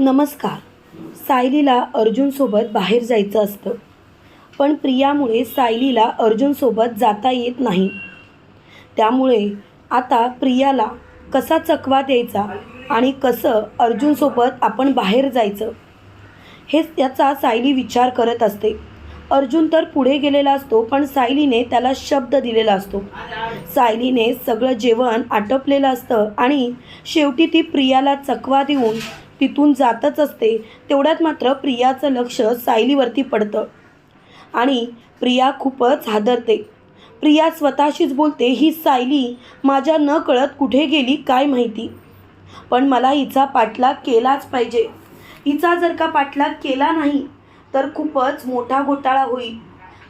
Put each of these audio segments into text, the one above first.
नमस्कार. सायलीला अर्जुनसोबत बाहेर जायचं असतं. पण प्रियामुळे सायलीला अर्जुनसोबत जाता येत नाही. त्यामुळे आता प्रियाला कसा चकवा द्यायचा आणि कसं अर्जुनसोबत आपण बाहेर जायचं? हेच त्याचा सायली विचार करत असते. अर्जुन तर पुढे गेलेला असतो पण सायलीने त्याला शब्द दिलेला असतो. सायलीने सगळं जेवण आटपलेलं असतं आणि शेवटी ती प्रियाला चकवा देऊन तिथून जातच असते तेवढ्यात मात्र प्रियाचं लक्ष सायलीवरती पडतं. आणि प्रिया खूपच हादरते. प्रिया स्वतःशीच बोलते ही सायली माझ्या न कळत कुठे गेली काय माहिती? पण मला हिचा पाठलाग केलाच पाहिजे. हिचा जर का पाठलाग केला नाही तर खूपच मोठा घोटाळा होईल.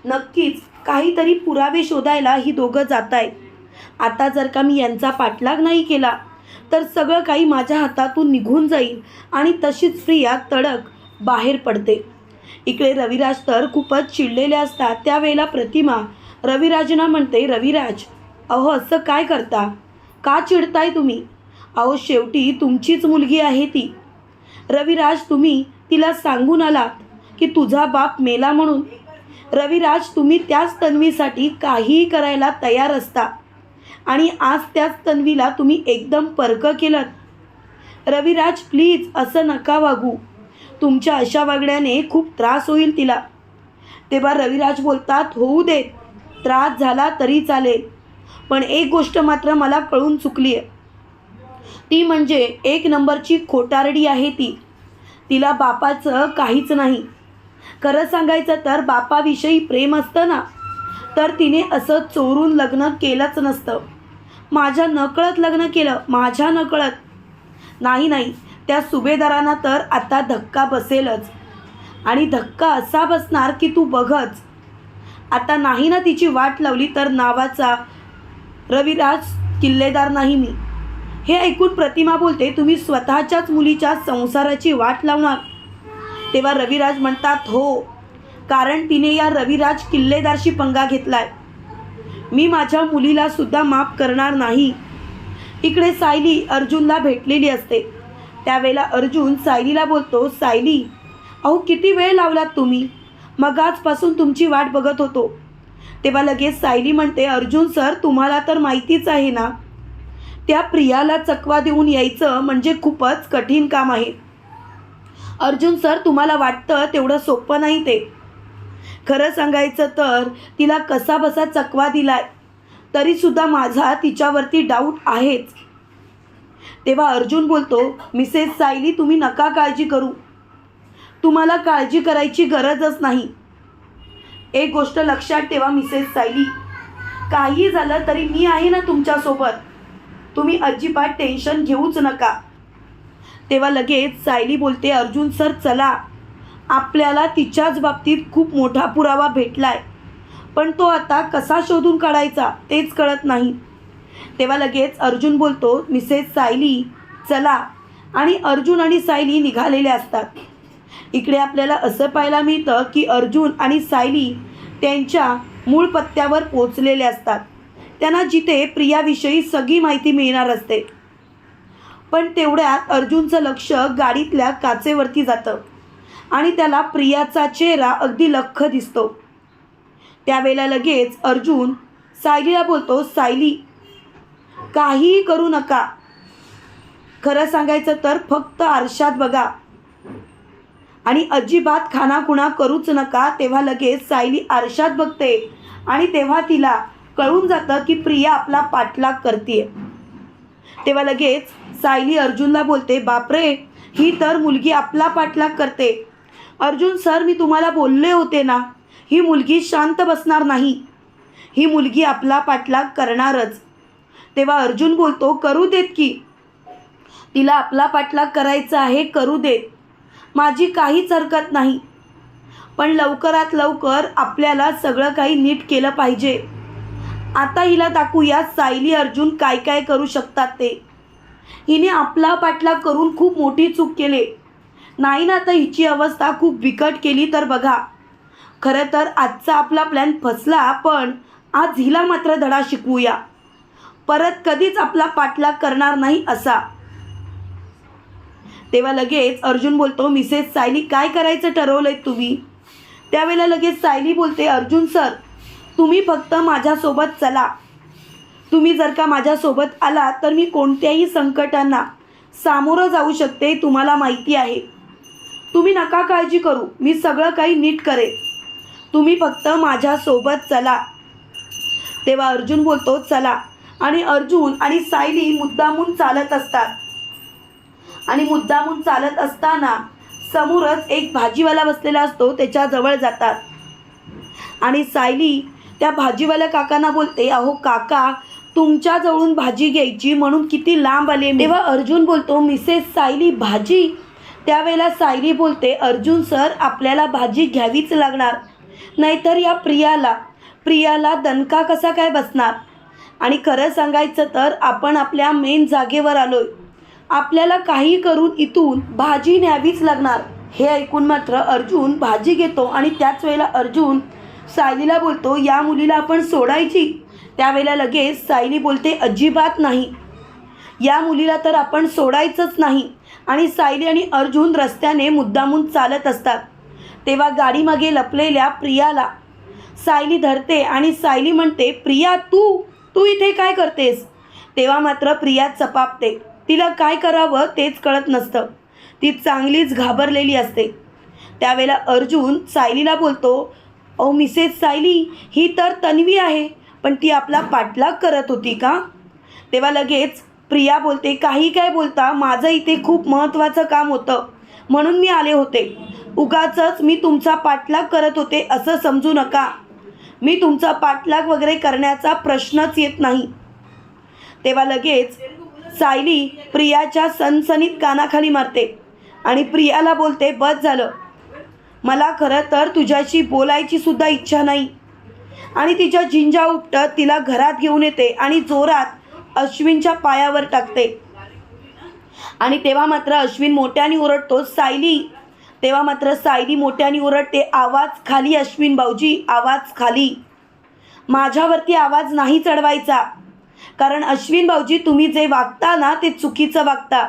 नक्कीच काहीतरी पुरावे शोधायला ही दोघं जात आहेत आता जर का मी यांचा पाठलाग नाही केला तर सगळं काही माझ्या हातातून निघून जाईल आणि तशीच प्रिया तडक बाहेर पडते. इकडे रविराज तर खूपच चिडलेले असतात. त्यावेळेला प्रतिमा रविराजना म्हणते रविराज अहो असं काय करता? का चिडताय तुम्ही? अहो शेवटी तुमचीच मुलगी आहे ती. रविराज तुम्ही तिला सांगून आलात की तुझा बाप मेला म्हणून. रविराज तुम्ही त्याच तन्वीसाठी काहीही करायला तयार असता. आणि आज त्याच तन्वीला तुम्ही एकदम परक केलं रविराज प्लीज असं नका वागू. तुमच्या अशा वागण्याने खूप त्रास होईल तिला. तेव्हा रविराज बोलतात होऊ दे. त्रास झाला तरी चालेल. पण एक गोष्ट मात्र मला कळून चुकली आहे ती म्हणजे एक नंबरची खोटारडी आहे ती. तिला बापाचं काहीच नाही. खरं सांगायचं तर बापाविषयी प्रेम असतं ना. तर तिने असं चोरून लग्न केलंच नसतं. माझ्या नकळत लग्न केलं माझ्या नकळत. नाही नाही त्या सुभेदारांना तर आता धक्का बसेलच. आणि धक्का असा बसणार की तू बघच. आता नाही ना तिची वाट लावली तर नावाचा रविराज किल्लेदार नाही मी. हे ऐकून प्रतिमा बोलते तुम्ही स्वतःच्याच मुलीच्या संसाराची वाट लावणार. तेव्हा रविराज म्हणतात हो कारण तिने या रविराज किल्लेदारशी पंगा घेतलाय. मी माझ्या मुलीला सुद्धा माफ करणार नाही. इकडे सायली अर्जुनला भेटलेली असते. त्यावेळेला अर्जुन सायलीला बोलतो सायली अहो किती वेळ लावलात तुम्ही? मग आजपासून तुमची वाट बघत होतो. तेव्हा लगेच सायली म्हणते अर्जुन सर तुम्हाला तर माहितीच आहे ना त्या प्रियाला चकवा देऊन यायचं म्हणजे खूपच कठीण काम आहे. अर्जुन सर तुम्हाला वाटतं तेवढं सोपं नाही ते. खरं सांगायचं तर तिला कसा बसा चकवा दिलाय. तरीसुद्धा माझा तिच्यावरती डाऊट आहेच. तेव्हा अर्जुन बोलतो मिसेस सायली तुम्ही नका काळजी करू. तुम्हाला काळजी करायची गरजच नाही. एक गोष्ट लक्षात ठेवा मिसेस सायली. काही झालं तरी मी आहे ना तुमच्यासोबत. तुम्ही अजिबात टेन्शन घेऊच नका. तेव्हा लगेच सायली बोलते अर्जुन सर चला. आपल्याला तिच्याच बाबतीत खूप मोठा पुरावा भेटला आहे पण तो आता कसा शोधून काढायचा तेच कळत नाही. तेव्हा लगेच अर्जुन बोलतो मिसेस सायली चला. आणि अर्जुन आणि सायली निघालेले असतात. इकडे आपल्याला असं पाहायला मिळतं की अर्जुन आणि सायली त्यांच्या मूळ पत्त्यावर पोचलेले असतात. त्यांना जिथे प्रियाविषयी सगळी माहिती मिळणार असते. पण तेवढ्यात अर्जुनचं लक्ष गाडीतल्या काचेवरती जातं. आणि त्याला प्रियाचा चेहरा अगदी लख्ख दिसतो. त्यावेळेला लगेच अर्जुन सायलीला बोलतो सायली काहीही करू नका. खरं सांगायचं तर फक्त आरशात बघा. आणि अजिबात खानाखुणा करूच नका. तेव्हा लगेच सायली आरशात बघते आणि तेव्हा तिला कळून जातं की प्रिया आपला पाठलाग करते तेव्हा लगेच सायली अर्जुनला बोलते बापरे ही तर मुलगी आपला पाठलाग करते. अर्जुन सर मी तुम्हाला बोलले होते ना. ही मुलगी शांत बसणार नाही. ही मुलगी आपला पाठलाग करणारच. तेव्हा अर्जुन बोलतो करू देत की. तिला आपला पाठलाग करायचा आहे करू देत. माझी काहीच हरकत नाही. पण लवकरात लवकर आपल्याला सगळं काही नीट केलं पाहिजे. आता हिला दाखवूया सायली अर्जुन काय काय करू शकतात ते. हिने आपला पाठलाग करून खूप मोठी चूक केली. नाही ना तर हिची अवस्था खूप बिकट केली तर बघा. खरं तर आजचा आपला प्लॅन फसला पण आज हिला मात्र धडा शिकवूया. परत कधीच आपला पाठलाग करणार नाही असा. तेव्हा लगेच अर्जुन बोलतो मिसेस सायली काय करायचं ठरवलंय तुम्ही? त्यावेळेला लगेच सायली बोलते अर्जुन सर तुम्ही फक्त माझ्यासोबत चला. तुम्ही जर का माझ्यासोबत आला तर मी कोणत्याही संकटांना सामोरं जाऊ शकते तुम्हाला माहिती आहे. तुम्ही नका काळजी करू. मी सगळं काही नीट करेन. तुम्ही फक्त माझ्यासोबत चला. तेव्हा अर्जुन बोलतो चला. आणि अर्जुन आणि सायली मुद्दामून चालत असतात. आणि मुद्दामून चालत असताना समोरच एक भाजीवाला बसलेला असतो त्याच्याजवळ जातात. आणि सायली त्या भाजीवाल्या काकांना बोलते अहो काका तुमच्याजवळून भाजी घ्यायची म्हणून किती लांब आले तेव्हा अर्जुन बोलतो मिसेस सायली भाजी त्यावेळेला सायरी बोलते अर्जुन सर आपल्याला भाजी घ्यावीच लागणार. नाहीतर या प्रियाला प्रियाला दणका कसा काय बसणार? आणि खरं सांगायचं तर आपण आपल्या मेन जागेवर आलोय. आपल्याला काही करून इथून भाजी न्यावीच लागणार. हे ऐकून मात्र अर्जुन भाजी घेतो आणि त्याच वेळेला अर्जुन सायलीला बोलतो या मुलीला आपण सोडायची. त्यावेळेला लगेच सायली बोलते अजिबात नाही. या मुलीला तर आपण सोडायचंच नाही. आणि सायली आणि अर्जुन रस्त्याने मुद्दामून चालत असतात. तेव्हा गाडीमागे लपलेल्या प्रियाला सायली धरते आणि सायली म्हणते प्रिया तू तू इथे काय करतेस? तेव्हा मात्र प्रिया चपापते. तिला काय करावं तेच कळत नसतं. ती चांगलीच घाबरलेली असते. त्यावेळेला अर्जुन सायलीला बोलतो ओ मिसेस सायली ही तर तन्वी आहे पण ती आपला पाठलाग करत होती का? तेव्हा लगेच प्रिया बोलते काही काय बोलता? माझं इथे खूप महत्त्वाचं काम होतं. म्हणून मी आले होते. उगाचच मी तुमचा पाठलाग करत होते असं समजू नका. मी तुमचा पाठलाग वगैरे करण्याचा प्रश्नच येत नाही. तेव्हा लगेच सायली प्रियाच्या सनसनीत कानाखाली मारते आणि प्रियाला बोलते बस झालं. मला खरं तर तुझ्याशी बोलायची सुद्धा इच्छा नाही. आणि तिच्या झिंजा उपटत तिला घरात घेऊन येते आणि जोरात अश्विनच्या पायावर टाकते. आणि तेव्हा मात्र अश्विन मोठ्याने ओरडतो सायली. तेव्हा मात्र सायली मोठ्याने ओरडते आवाज खाली अश्विन भाऊजी आवाज खाली. माझ्यावरती आवाज नाही चढवायचा. कारण अश्विन भाऊजी तुम्ही जे वागता ना ते चुकीचं वागता.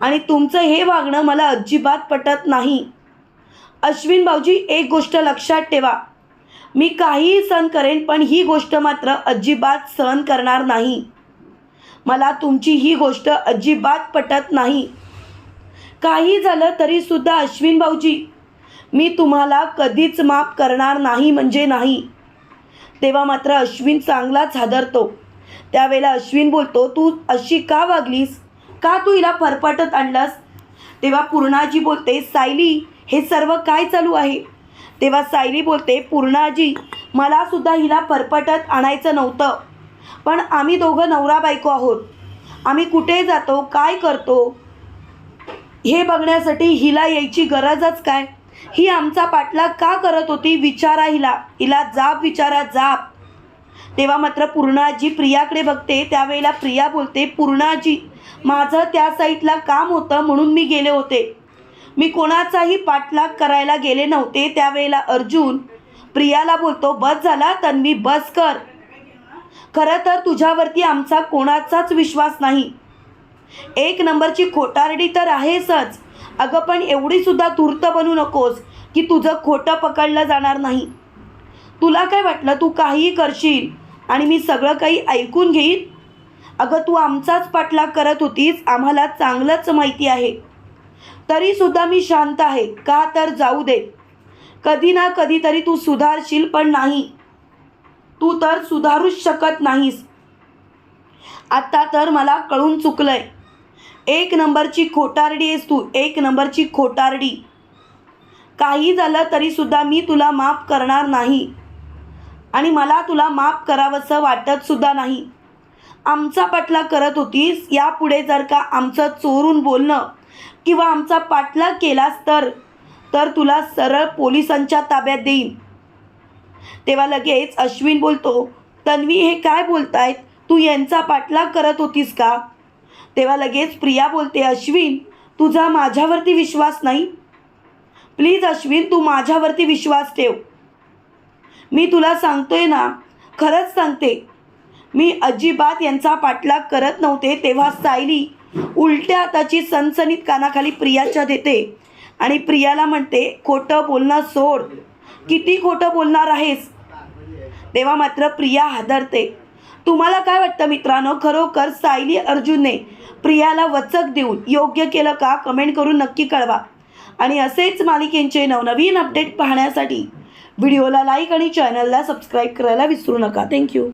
आणि तुमचं हे वागणं मला अजिबात पटत नाही. अश्विन भाऊजी एक गोष्ट लक्षात ठेवा. मी काहीही सहन करेन पण ही गोष्ट मात्र अजिबात सहन करणार नाही. मला तुमची ही गोष्ट अजिबात पटत नाही. काही झालं तरीसुद्धा अश्विन भाऊजी मी तुम्हाला कधीच माफ करणार नाही म्हणजे नाही. तेव्हा मात्र अश्विन चांगलाच हादरतो. त्यावेळेला अश्विन बोलतो तू अशी का वागलीस? का तू हिला फरफटत आणलास? तेव्हा पूर्णाजी बोलते सायली हे सर्व काय चालू आहे? तेव्हा सायली बोलते पूर्णाजी मलासुद्धा हिला फरफटत आणायचं नव्हतं. पण आम्ही दोघं नवरा बायको आहोत. आम्ही कुठे जातो काय करतो हे बघण्यासाठी हिला यायची गरजच काय? ही आमचा पाठलाग का करत होती? विचारा हिला. हिला जाप विचारा जाप तेव्हा मात्र पूर्णाजी प्रियाकडे बघते. त्यावेळेला प्रिया बोलते पूर्णाजी माझं त्या साईटला काम होतं म्हणून मी गेले होते. मी कोणाचाही पाठलाग करायला गेले नव्हते. त्यावेळेला अर्जुन प्रियाला बोलतो बस झाला तन्वी बस कर. खरं तर तुझ्यावरती आमचा कोणाचाच विश्वास नाही. एक नंबरची खोटारडी तर आहेसच. अगं पण एवढीसुद्धा तूर्त बनू नकोस की तुझं खोटं पकडलं जाणार नाही. तुला काय वाटलं तू काहीही करशील आणि मी सगळं काही ऐकून घेईन? अगं तू आमचाच पाठलाग करत होतीस आम्हाला चांगलंच माहिती आहे. तरीसुद्धा मी शांत आहे का तर जाऊ दे. कधी ना कधीतरी तू सुधारशील पण नाही. तू तर सुधारूच शकत नाहीस. आत्ता तर मला कळून चुकलंय. एक नंबरची खोटारडी आहेस तू एक नंबरची खोटारडी. काही झालं तरीसुद्धा मी तुला माफ करणार नाही. आणि मला तुला माफ करावंसं वाटतसुद्धा नाही. आमचा पाठलाग करत होतीस यापुढे जर का आमचं चोरून बोलणं किंवा आमचा पाठलाग केलास तर तर तुला सरळ पोलिसांच्या ताब्यात देईन. तेव्हा लगेच अश्विन बोलतो तन्वी हे काय बोलतायत? तू यांचा पाठलाग करत होतीस का? तेव्हा लगेच प्रिया बोलते अश्विन तुझा माझ्यावरती विश्वास नाही? प्लीज अश्विन तू माझ्यावरती विश्वास ठेव. मी तुला सांगतोय ना खरंच सांगते. मी अजिबात यांचा पाठलाग करत नव्हते तेव्हा सायली उलट्या हाताची सनसनीत कानाखाली प्रियाच्या देते आणि प्रियाला म्हणते खोटं बोलणं सोड. किती खोटं बोलणार आहेस? तेव्हा मात्र प्रिया हादरते. तुम्हाला काय वाटतं मित्रांनो? खरोखर सायली अर्जुनने प्रियाला वचक देऊन योग्य केलं का? कमेंट करून नक्की कळवा. आणि असेच मालिकेंचे नवनवीन अपडेट पाहण्यासाठी व्हिडिओला लाईक आणि चॅनलला सबस्क्राईब करायला विसरू नका. थँक्यू.